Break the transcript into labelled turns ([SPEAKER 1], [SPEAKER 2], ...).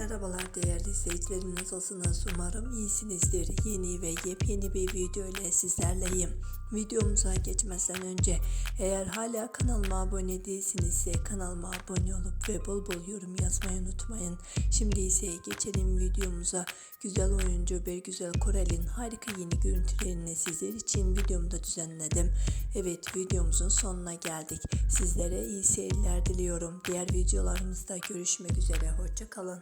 [SPEAKER 1] Merhabalar değerli izleyicilerim nasılsınız? Umarım iyisinizdir. Yeni ve yepyeni bir video ile sizlerleyim. Videomuza geçmeden önce eğer hala kanalıma abone değilsinizse kanalıma abone olup ve bol bol yorum yazmayı unutmayın. Şimdi ise geçelim videomuza. Güzel oyuncu bir güzel Korel'in harika yeni görüntülerini sizler için videomda düzenledim. Evet videomuzun sonuna geldik. Sizlere iyi seyirler diliyorum. Diğer videolarımızda görüşmek üzere. Hoşçakalın